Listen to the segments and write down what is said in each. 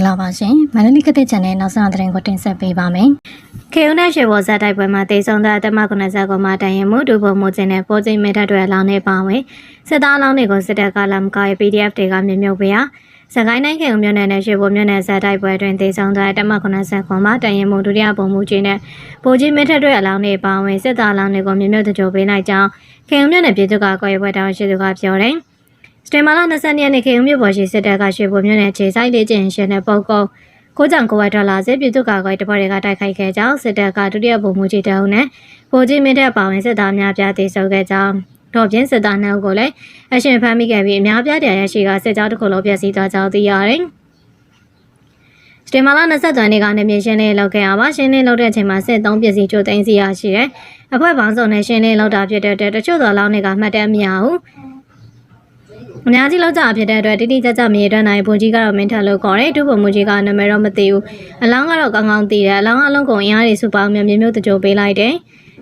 ္ဂလာပါရှင်မန္တလေးကတဲ့ channel နောက်ဆုံးသတင်းကိုတင်ဆက်ပေးပါမယ်ခေဦးနဲ့ရွှေဘော်ဇက်တိုက်ပွဲမှာတေဆုံးတဲ့အတမ90ကိုမှတိုင်ရင်မှုဒူပုံမှုချင်းနဲ့ပေါ်ချင်းမဲထက်တွေအလောင်းနေပါဝင်စစ်သားအလောင်းတွေကိုစစ်တပ်ကလာမကား PDF တွေကမြင်မြုပ်ပေးရစကိုင်းတိုင်းခေဦးမြို့နယ်နဲ့ရွှေဘော်မြို့နယ်ဇက်တိုက်ပွဲတွင်တေဆုံးတဲ့အတမ90ကိုမှတိုင်ရင်မှုဒုတိယပုံမှုချင်းနဲ့ပေါ်ချင်းမဲထက်တွေအလောင်းနေပါဝင်စစ်သားအလောင်းတွေကိုမြင်မြုပ်တကြိုပေးလိုက်ကြောင်းခေဦးမြို့နယ်ပြည်သူ့ကာကွယ်ရေးဘွဲတောင်ရှိသူကပြောတယ် စတေမာလာ20ရက်နေ့ခေဦးမြို့ပေါ်ရှိစစ်တပ်ကရွှေဘော်မြို့နယ်ခြေဆိုင်လေးကျင်းရှင်တဲ့ပုတ်ကုတ်ကိုကြောင့်ကိုဝက်ဒေါ်လာစစ်ပြည်သူ့ကာကွယ်တပ်ဖွဲ့တွေကတိုက်ခိုက်ခဲ့ကြောင်းစစ်တပ်ကဒုတိယဗိုလ်မှူးကြီးတအုပ်နဲ့ဗိုလ်ကြီးမင်းတပ်ပါဝင်စစ်သားများပြားတေဆုံခဲ့ကြောင်းတော့ပြင်စစ်သားနှုတ်ကိုလည်းအရှင်ဖမ်းမိခဲ့ပြီးအများပြားတရားရရှိကစစ်ကြောတစ်ခုလုံးပြည့်စည်သွားကြောင်းသိရတယ်။စတေမာလာ23နေ့ကနေမြေရှင်းလေးလောက်ခဲ့ရပါရှင်းလေးလောက်တဲ့အချိန်မှာစစ်သုံးပစ္စည်းချို့သိမ်းစီရရှိတယ်။အဖွဲ့ပေါင်းစုံနဲ့ရှင်းလေးလောက်တာဖြစ်တဲ့အတွက်တချို့သောလောင်းတွေကမှတ်တမ်းမရဘူး။ အများကြီးလောက်ကြဖြစ်တဲ့အတွက်တိတိကျကျမြေတွက်နိုင်ဘုံကြီးကတော့မင်းထက်လို့ခေါ်တယ်ဒုဗိုလ်မှူးကြီးကနာမည်တော့မသိဘူးအလောင်းကတော့ကောင်းကောင်းသိတယ်အလောင်းအလုံးကုန်အင်အားတွေစုပေါင်းမျိုးမျိုးတကြိုပေးလိုက်တယ်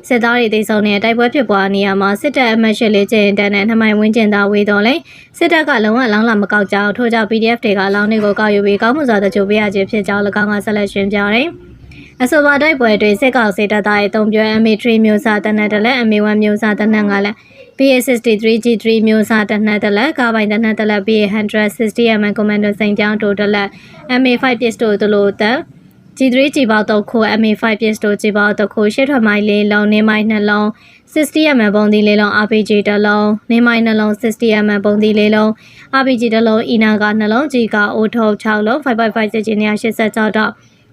စစ်သားတွေတိတ်ဆုံနေတဲ့တိုက်ပွဲဖြစ်ပွားနေရမှာစစ်တပ်အမတ်ရှစ်လေးကျင်းတန်းနဲ့နှမိုင်ဝင်းကျင်သားဝေးတော်လဲစစ်တပ်ကလုံးဝလောင်းလာမကောက်ကြအောင်ထို့ကြောင့် PDF တွေကအလောင်းတွေကိုကောက်ယူပြီးကောင်းမှုစွာတကြိုပေးရခြင်းဖြစ်ကြောင်း၎င်းကဆက်လက်ရှင်းပြတယ်အဆိုပါတိုက်ပွဲတွင်စစ်ကောင်စီတပ်သားရဲ့အုံပြဲ MA3 မျိုးစားတနက်တလက် MA1 မျိုးစားတနက်ကလည်း BA63G3 မျိုးစားတနက်တလက်ကာပိုင်တနက်တလက် BA160mm Commando စိန်ပြောင်းတိုတလက် MA5 pistol တလို့တက် G3 G ပေါက်တော့ခို MA5 pistol G ပေါက်တော့ခိုရှစ်ထွက်မိုင်လေးလုံးနေမိုင်နှလုံး 60mm ပုံသီးလေးလုံး RPG တစ်လုံးနေမိုင်နှလုံး 60mm ပုံသီးလေးလုံး RPG တစ်လုံးအီနာကနှလုံး G ကအိုထုတ်6လုံး555စစ်ချင်း186တော့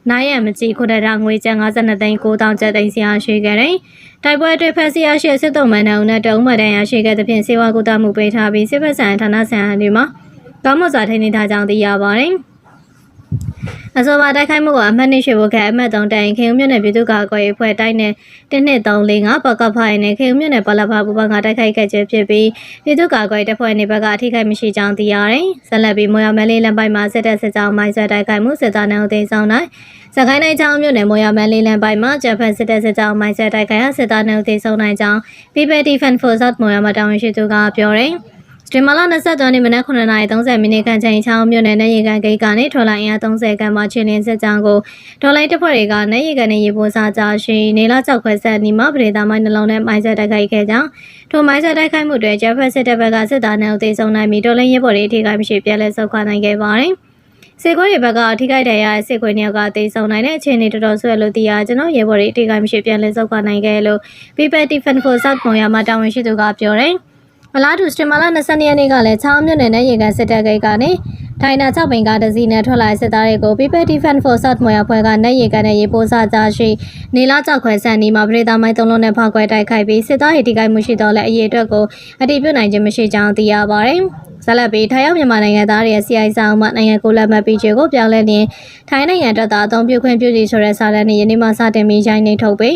နိုင်ရမကြည့်ခုတရငွေကျန်52သိန်း9000ကျပ်သိန်းစီအားရှိခဲ့တယ်။တိုက်ပွဲတွေဖက်စီရရှိစစ်တုံးမန်နှုံနဲ့တအုံးမတန်ရရှိခဲ့တဲ့ဖြင့်စေဝါကုသမှုပေးထားပြီးစစ်ဖက်ဆိုင်ဌာနဆိုင်ရာတွေမှာကောင်းမွန်စွာထိန်းသိမ်းထားကြောင်းသိရပါတယ်။ အဆိုပါတိုက်ခိုက်မှုကအမှတ်နှစ်ရှိဖို့ကအမှတ်3တိုင်ခေုံမြို့နယ်ပြည်သူ့ကာကွယ်ရေးဖွဲ့တိုင်းနဲ့1235ပကဖိုင်နဲ့ခေုံမြို့နယ်ပလဖပူပကတိုက်ခိုက်ခဲ့ခြင်းဖြစ်ပြီးပြည်သူ့ကာကွယ်ရေးတပ်ဖွဲ့နေဘက်ကအထိခိုက်မရှိကြောင်းသိရတယ်။ဆက်လက်ပြီးမော်ရမဲလေးလမ်းပိုင်းမှာစစ်တပ်စစ်ကြောင်းမိုင်းဆွဲတိုက်ခိုက်မှုစစ်သားနယ်ဦးသိမ်းဆောင်နိုင်စကိုင်းတိုင်းချောင်းမြို့နယ်မော်ရမဲလေးလမ်းပိုင်းမှာဂျပန်စစ်တပ်စစ်ကြောင်းမိုင်းဆွဲတိုက်ခိုက်ရာစစ်သားနယ်ဦးသိမ်းဆောင်နိုင်ကြောင်း People Defense Force မော်ရမတာဝန်ရှိသူကပြောတယ်။စ တင်မာလာ23နှစ်မနက်9:30မိနစ်ခန့်ချိန်ချောင်းမြို့နယ်နယ်ရေကန်ဂိတ်ကနေထော်လိုင်းအင်အား30ခန်းမှချင်းလင်းစစ်ကြောင်းကိုဒေါ်လိုင်းတပ်ဖွဲ့တွေကနယ်ရေကန်နဲ့ရေပေါ်စားကြရှိနေလာကြောက်ခွဲဆက်နီမပရိသမိုင်းနှလုံးနဲ့မိုင်းဆက်တိုက်ခိုက်ခဲ့ကြောင်းထိုမိုင်းဆက်တိုက်ခိုက်မှုတွေဂျက်ဖက်စစ်တပ်ဘက်ကစစ်သားနဲ့အသေးဆုံးနိုင်ပြီးဒေါ်လိုင်းရေပေါ်တွေအထိခိုက်မရှိပြက်လက်ဆုတ်ခွာနိုင်ခဲ့ပါတယ်။စေခွေးတွေဘက်ကအထိခိုက်တရားရဲ့စေခွေးနှစ်ယောက်ကတေဆုံးနိုင်တဲ့အခြေအနေတော်တော်ဆွဲလို့တရားကျွန်တော်ရေဘော်တွေအထိခိုက်မရှိပြန်လဲဆုတ်ခွာနိုင်ခဲ့လို့ People Defense Force မောင်ရမှာတာဝန်ရှိသူကပြောတယ်။ အလားတူစတင်မာလာ22ရက်နေ့ကလည်းချောင်းမြို့နယ်နဲ့ရေကန်စစ်တပ်ဂိတ်ကနေထိုင်နာ6ပင်ကားတစ်စီးနဲ့ထွက်လာတဲ့စစ်သားတွေကို People Defense Force ဆော့မွေအဖွဲ့ကနဲ့ရေကန်နဲ့ရေပိုးစားကြရှိနေလာကြောက်ခွဲဆန်နီမှာပရိသမိုင်းသုံးလုံးနဲ့ဖောက်ခွဲတိုက်ခိုက်ပြီးစစ်သားတွေထိခိုက်မှုရှိတော့လဲအရေးအတွက်ကိုအတိပြုနိုင်ခြင်းမရှိကြောင်းသိရပါတယ်။ဇလက်ပြီးထိုင်ရောက်မြန်မာနိုင်ငံသားတွေရဲ့ CI ဆောင်မှနိုင်ငံကိုလက်မှတ်ပြီးချေကိုပြောင်းလဲနေထိုင်းနိုင်ငံအတွက်သာအသုံးပြုခွင့်ပြုစီဆိုတဲ့စာတမ်းနဲ့ယနေ့မှစတင်ပြီးရိုင်းနေထုတ်ပြီး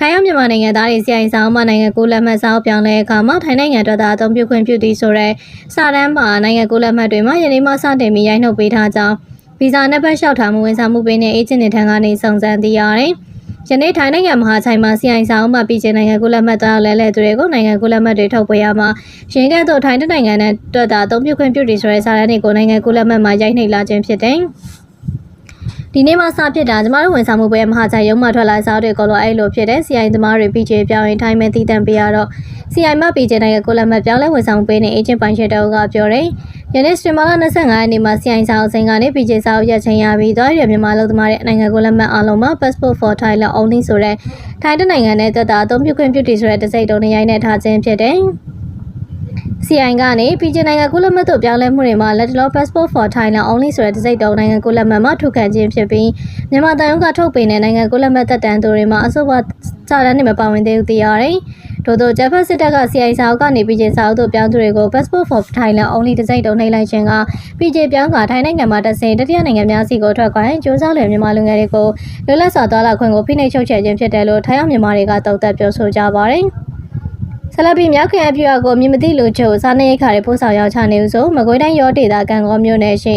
ထိုင်းရောက်မြန်မာနိုင်ငံသားတွေစီအိုင်ဆောင်မှနိုင်ငံကိုလက်မှတ်စာအုပ်ပြောင်းလဲအခါမှာထိုင်းနိုင်ငံအတွက်သာအသုံးပြုခွင့်ပြုသည်ဆိုတဲ့စာတမ်းမှာနိုင်ငံကိုလက်မှတ်တွေမှာယနေ့မှစတင်ပြီးရိုက်နှုတ်ပေးထားကြောင်းဗီဇာနဲ့ပတ်လျှောက်ထားမှုဝန်ဆောင်မှုပေးတဲ့အေဂျင့်တွေထံကနေစုံစမ်းသိရတယ်။ယနေ့ထိုင်းနိုင်ငံမဟာချိုင်မှာစီအိုင်ဆောင်မှပြည်ကျနိုင်ငံကိုလက်မှတ်သားလဲလဲသူတွေကိုနိုင်ငံကိုလက်မှတ်တွေထုတ်ပေးရမှာရင်းကဲ့သို့ထိုင်းနိုင်ငံနဲ့တွက်တာအသုံးပြုခွင့်ပြုသည်ဆိုတဲ့စာတမ်းတွေကိုနိုင်ငံကိုလက်မှတ်မှာရိုက်နှိပ်လာခြင်းဖြစ်တယ်။ ဒီနေ့မှစဖြစ်တာကျမတို့ဝန်ဆောင်မှုပွဲမဟာချိုင်ရုံးမှထွက်လာစားတွေကိုလို့အဲ့လိုဖြစ်တဲ့ CI သမားတွေ PJ ပြောင်းရင်ထိုင်းမဲ့တည်တံပေးရတော့ CI မှ PJ နိုင်ငံကိုလက်မှတ်ပြောင်းလဲဝန်ဆောင်ပေးနေ agent ပိုင်ရှင်တောကပြောတယ်။ယနေ့စတင်မာလာ25ရက်နေ့မှာ CI စာအုပ်စိန်ကနေ PJ စာအုပ်ရက်ချင်းရပြီးသွားရမြန်မာလူသမားတဲ့နိုင်ငံကိုလက်မှတ်အားလုံးမှာ passport for Thailand only ဆိုတဲ့ထိုင်းတဲ့နိုင်ငံနဲ့တက်တာအသုံးပြုခွင့်ပြုတည်ဆိုတဲ့တစိမ့်တုံးနဲ့ရိုင်းနေထားခြင်းဖြစ်တယ်။ CI ကနေပြည်ကျနိုင်ငံကုလမတ်တို့ပြောင်းလဲမှုတွေမှာ Letalo Passport for Thailand only ဆိုတဲ့တစိမ့်တုံးနိုင်ငံကုလမတ်မှာထုတ်ခံခြင်းဖြစ်ပြီးမြန်မာတိုင်းကထုတ်ပေးတဲ့နိုင်ငံကုလမတ်သက်တမ်းသူတွေမှာအဆိုပါစာတမ်းတွေမပါဝင်သေးဘူးသိရတယ်။ထို့သောဂျပန်စစ်တပ်က CI စာအုပ်ကနေပြည်ကျစာအုပ်တို့ပြောင်းသူတွေကို Passport for Thailand only တစိမ့်တုံးနှိပ်လိုက်ခြင်းကပြည်ကျပြောင်းကထိုင်းနိုင်ငံမှာတဆင်တတိယနိုင်ငံများစီကိုထွက်ခွာရင်ကြိုးစားလည်မြန်မာလူငယ်တွေကိုလွတ်လပ်စွာသွားလာခွင့်ကိုဖိနှိပ်ချုပ်ချယ်ခြင်းဖြစ်တယ်လို့ထိုင်းမြန်မာတွေကတုံ့တက်ပြောဆိုကြပါတယ်။ ဆလပီမြောက်ခင်အပြူအကိုမြင်မသိလူချို့စားနေခါတွေပို့ဆောင်ရောက်ချနေဦးဆိုမကွေးတိုင်းရောဒေတာကံကောမြို့နယ်ရှိ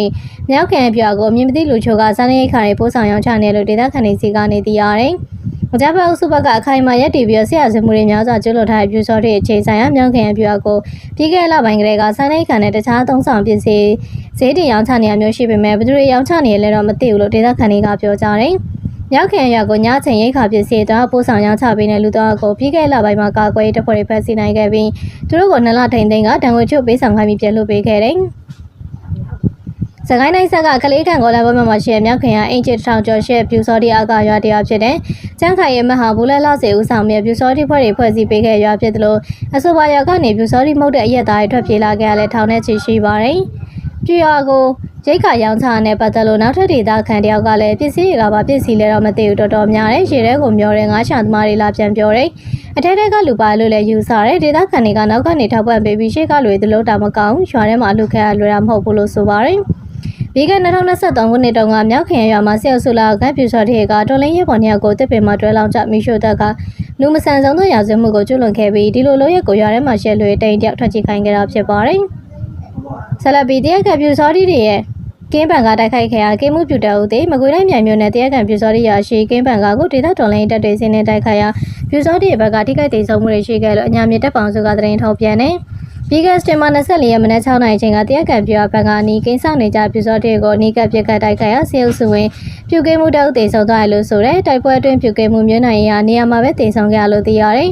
မြောက်ခင်အပြူအကိုမြင်မသိလူချို့ကစားနေခါတွေပို့ဆောင်ရောက်ချနေလို့ဒေတာခန်နေစီကနေသိရတယ်။မကြပါအုပ်စုဘက်ကအခိုင်အမာရက်တီပြီးဆရာစမှုတွေများစွာကျွလွန်ထားတဲ့ပြူစောတွေအခြေဆိုင်ရာမြောက်ခင်အပြူအကိုပြီးခဲ့လပိုင်းကလေးကစိုင်းလိုက်ခံတဲ့တခြားသုံးဆောင်ပစ္စည်းဈေးတင်ရောင်းချနေရမျိုးရှိပေမဲ့ဘယ်သူတွေရောင်းချနေလဲတော့မသိဘူးလို့ဒေသခံတွေကပြောကြတယ်။ မြောက်ခင်ရွာကိုညချင်းရိတ်ခါပစ္စည်းတော့ပို့ဆောင်ရောင်းချပေးတဲ့လူတော်ကိုပြီးခဲ့လပိုင်းမှာကာကွယ်ရေးတပ်ဖွဲ့တွေဖမ်းဆီးနိုင်ခဲ့ပြီးသူတို့ကိုနလထိန်သိန်းကတံငွေချုပ်ပေးဆောင်ခိုင်းပြီးပြန်လွှတ်ပေးခဲ့တယ်။စကိုင်းတိုင်းဆက်ကကလေးကန်ကောလာဘမမှာရှိတဲ့မြောက်ခင်ကအင်ဂျီတစ်ထောင်ကျော်ရှိတဲ့ပြူစောတိအကရွာတရားဖြစ်တဲ့ကျန်းခိုင်ရဲ့မဟာဘူးလဲလောက်စီဦးဆောင်မြပြူစောတိဖွဲ့တွေဖွဲ့စည်းပေးခဲ့ရွာဖြစ်တယ်လို့အဆိုပါရွာကနေပြူစောတိမဟုတ်တဲ့အရက်သားတွေထွက်ပြေးလာခဲ့ရလဲထောင်ထဲချီရှိပါတယ်။ ပြူရွာကိုရိတ်ခါရောင်းချနဲ့ပတ်သက်လို့နောက်ထပ်ဒေသခံတယောက်ကလည်းပစ္စည်းတွေကပါပစ္စည်းလဲတော့မသိဘူးတော်တော်များတယ်ရေထဲကိုမျောတဲ့ငါးချံသမားတွေလာပြန်ပြောတယ်အထက်ထက်ကလူပါလို့လည်းယူဆတယ်ဒေသခံတွေကနောက်ကနေထောက်ပံ့ပေးပြီးရှေ့ကလွေသလိုတာမကောင်းရွာထဲမှာအလူခဲလွယ်တာမဟုတ်ဘူးလို့ဆိုပါတယ်ပြီးခဲ့2023ခုနှစ်တုန်းကမြောက်ခင်ရွာမှာဆက်ဆူလာကပြူစော်တဲ့ကတော်လင်းရဲပေါ်နှစ်ယောက်ကိုတစ်ပင်မှာတွဲလောင်းချမိရှို့တဲ့ကလူမဆန်ဆုံးသောရာဇဝတ်မှုကိုကျူးလွန်ခဲ့ပြီးဒီလိုလိုရဲကိုရွာထဲမှာရှဲလွေတိန်တယောက်ထွက်ချခိုင်းခဲ့တာဖြစ်ပါတယ် ဆလပီတရက်ကပြူစော်ဒီရဲ့ကင်းပန်ကတိုက်ခိုက်ခဲ့ရာကိမှုပြူတအုပ်သည်မကွေးတိုင်းမြိုင်မြို့နယ်တရက်ကန်ပြူစောတိရရှိကင်းပန်ကကိုဒေသတော်လိုင်းတပ်တွေစင်းနေတိုက်ခိုက်ရာပြူစောတိရဲ့ဘက်ကထိခိုက်ဒေဆုံးမှုတွေရှိခဲ့လို့အညာမြေတပ်ပေါင်းစုကသတင်းထုတ်ပြန်နေပြီးခဲ့စတင်မာ24ရက်မနက်6နာရီချိန်ကတရက်ကန်ပြူအဘက်ကနီးကိန်းဆောင်နေကြပြူစောတိကိုအနီးကပ်ပြစ်ခတ်တိုက်ခိုက်ရာဆေးဥစုဝင်ပြူကိမှုတအုပ်ဒေဆုံးသွားတယ်လို့ဆိုတဲ့တိုက်ပွဲအတွင်းပြူကိမှုမျိုးနိုင်ရာနေရာမှာပဲဒေဆုံးခဲ့ရလို့သိရတယ်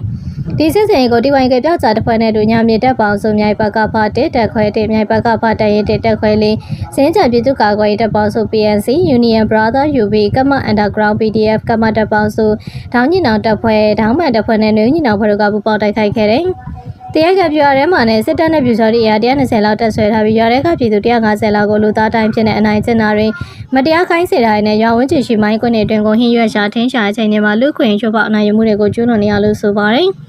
ဒီစစ်စင်ကိုဒီဝိုင်ကပြောက်ကြတစ်ဖွဲ့နဲ့တူညာမြေတက်ပေါင်းစုမြိုင်ဘက်ကဖတ်တက်ခွဲတက်မြိုင်ဘက်ကဖတ်တရင်တက်တက်ခွဲလေးစင်းချံပြည်သူ့ကာကွယ်ရေးတပ်ပေါင်းစု PNC Union Brother UB ကမ Underground PDF ကမတပ်ပေါင်းစုဒေါင်းညင်အောင်တပ်ဖွဲ့ဒေါင်းမှန်တပ်ဖွဲ့နဲ့နှွေးညင်အောင်ဖွဲ့တို့ကပူးပေါင်းတိုက်ခိုက်ခဲ့တယ်။တရားကပြရထဲမှာနဲ့စစ်တပ်နဲ့ပြူစော်တွေအရာ120လောက်တက်ဆွဲထားပြီးရွာထဲကပြည်သူ150လောက်ကိုလူသားတိုင်းဖြစ်တဲ့အနိုင်ကျင့်တာတွေမတရားခိုင်းစေတာတွေနဲ့ရွာဝန်းကျင်ရှိမိုင်းကွင်းတွေအတွင်ကိုဟင်းရွက်ရှာထင်းရှာအချိန်တွေမှာလူခွင့်ချိုးဖောက်အနိုင်ရမှုတွေကိုကျူးလွန်နေရလို့ဆိုပါတယ်။